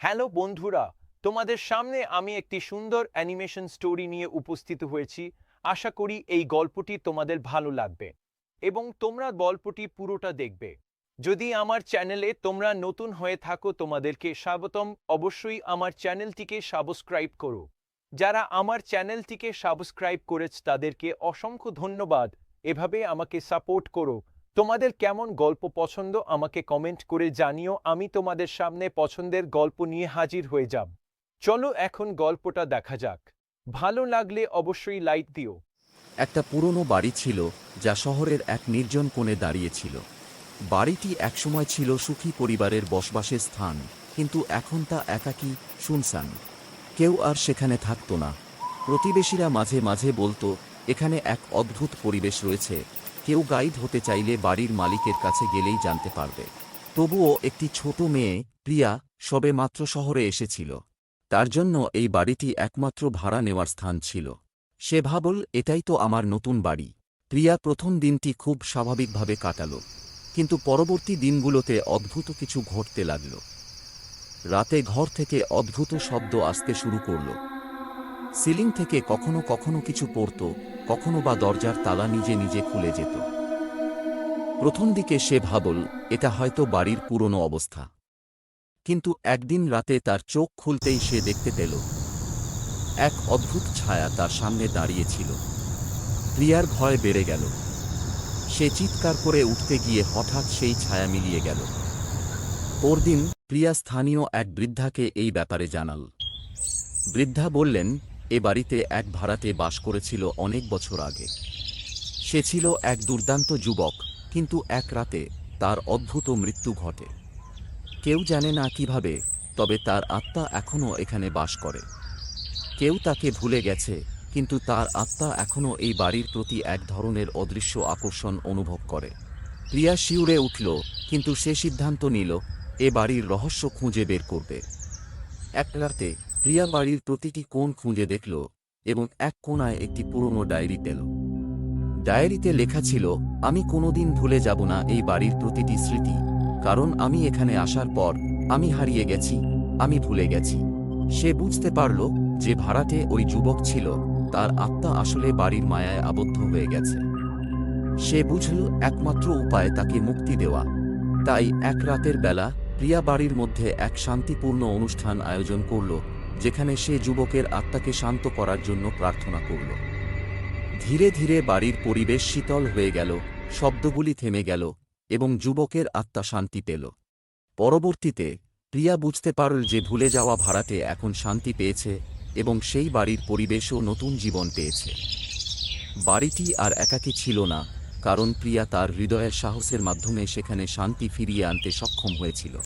Hello বন্ধুরা, তোমাদের সামনে আমি একটি সুন্দর অ্যানিমেশন স্টোরি নিয়ে উপস্থিত হয়েছি। আশা করি এই গল্পটি তোমাদের ভালো লাগবে এবং তোমরা গল্পটি পুরোটা দেখবে। যদি আমার চ্যানেলে তোমরা নতুন হয়ে থাকো, তোমাদেরকে স্বাগতম। অবশ্যই আমার চ্যানেলটিকে সাবস্ক্রাইব করো। যারা আমার চ্যানেলটিকে সাবস্ক্রাইব করেছে, তাদেরকে অসংখ্য ধন্যবাদ। এভাবে আমাকে সাপোর্ট করো। তোমাদের কেমন গল্প পছন্দ আমাকে কমেন্ট করে জানিও, আমি তোমাদের সামনে পছন্দের গল্প নিয়ে হাজির হয়ে যাব। চলো এখন গল্পটা দেখা যাক। ভালো লাগলে অবশ্যই লাইক দিও। একটা পুরনো বাড়ি ছিল যা শহরের এক নির্জন কোণে দাঁড়িয়েছিল বাড়িটি একসময় ছিল সুখী পরিবারের বসবাসের স্থান, কিন্তু এখন তা একাকী শুনসান কেউ আর সেখানে থাকত না। প্রতিবেশীরা মাঝে মাঝে বলতো, এখানে এক অদ্ভুত পরিবেশ রয়েছে কেউ গাইড হতে চাইলে বাড়ির মালিকের কাছে গেলেই জানতে পারবে। তবুও একটি ছোট মেয়ে, প্রিয়া, সবে মাত্র শহরে এসেছিল। তার জন্য এই বাড়িটি একমাত্র ভাড়া নেওয়ার স্থান ছিল। সে ভাবল, এটাই তো আমার নতুন বাড়ি। প্রিয়া প্রথম দিনটি খুব স্বাভাবিকভাবে কাটাল। কিন্তু পরবর্তী দিনগুলোতে অদ্ভুত কিছু ঘটতে লাগল। রাতে ঘর থেকে অদ্ভুত শব্দ আসতে শুরু করল। সিলিং থেকে কখনো কখনো কিছু পড়ত, কখনো বা দরজার তালা নিজে নিজে খুলে যেত। প্রথম দিকে সে ভাবল, এটা হয়তো বাড়ির পুরনো অবস্থা। কিন্তু একদিন রাতে তার চোখ খুলতেই সে দেখতে পেল, এক অদ্ভুত ছায়া তার সামনে দাঁড়িয়েছিল প্রিয়ার ভয় বেড়ে গেল। সে চিৎকার করে উঠতে গিয়ে হঠাৎ সেই ছায়া মিলিয়ে গেল। পরদিন প্রিয়া স্থানীয় এক বৃদ্ধাকে এই ব্যাপারে জানাল। বৃদ্ধা বললেন এ বাড়িতে এক ভাড়াটে বাস করেছিল অনেক বছর আগে। সে ছিল এক দুর্দান্ত যুবক, কিন্তু এক রাতে তার অদ্ভুত মৃত্যু ঘটে। কেউ জানে না কীভাবে, তবে তার আত্মা এখনও এখানে বাস করে। কেউ তাকে ভুলে গেছে, কিন্তু তার আত্মা এখনও এই বাড়ির প্রতি এক ধরনের অদৃশ্য আকর্ষণ অনুভব করে। প্রিয়া শিউরে উঠল, কিন্তু সে সিদ্ধান্ত নিল, এ বাড়ির রহস্য খুঁজে বের করবে। এক রাতে প্রিয়া বাড়ির প্রতিটি কোণ খুঁজে দেখল এবং এক কোণায় একটি পুরনো ডায়েরি পেল। ডায়েরিতে লেখা ছিল, আমি কোনোদিন ভুলে যাব না এই বাড়ির প্রতিটি স্মৃতি, কারণ আমি এখানে আসার পর আমি হারিয়ে গেছি, আমি ভুলে গেছি। সে বুঝতে পারল যে ভাড়াটে ওই যুবক ছিল, তার আত্মা আসলে বাড়ির মায়ায় আবদ্ধ হয়ে গেছে। সে বুঝল একমাত্র উপায় তাকে মুক্তি দেওয়া। তাই এক রাতের বেলা প্রিয়া বাড়ির মধ্যে এক শান্তিপূর্ণ অনুষ্ঠান আয়োজন করল যেখানে সে যুবকের আত্মাকে শান্ত করার জন্য প্রার্থনা করল। ধীরে ধীরে বাড়ির পরিবেশ শীতল হয়ে গেল, শব্দগুলি থেমে গেল, এবং যুবকের আত্মা শান্তি পেল। পরবর্তীতে, প্রিয়া বুঝতে পারল যে ভুলে যাওয়া ভাড়াতে এখন শান্তি পেয়েছে এবং সেই বাড়ির পরিবেশও নতুন জীবন পেয়েছে। বাড়িটি আর একাকী ছিল না, কারণ প্রিয়া তার হৃদয়ের সাহসের মাধ্যমে সেখানে শান্তি ফিরিয়ে আনতে সক্ষম হয়েছিল।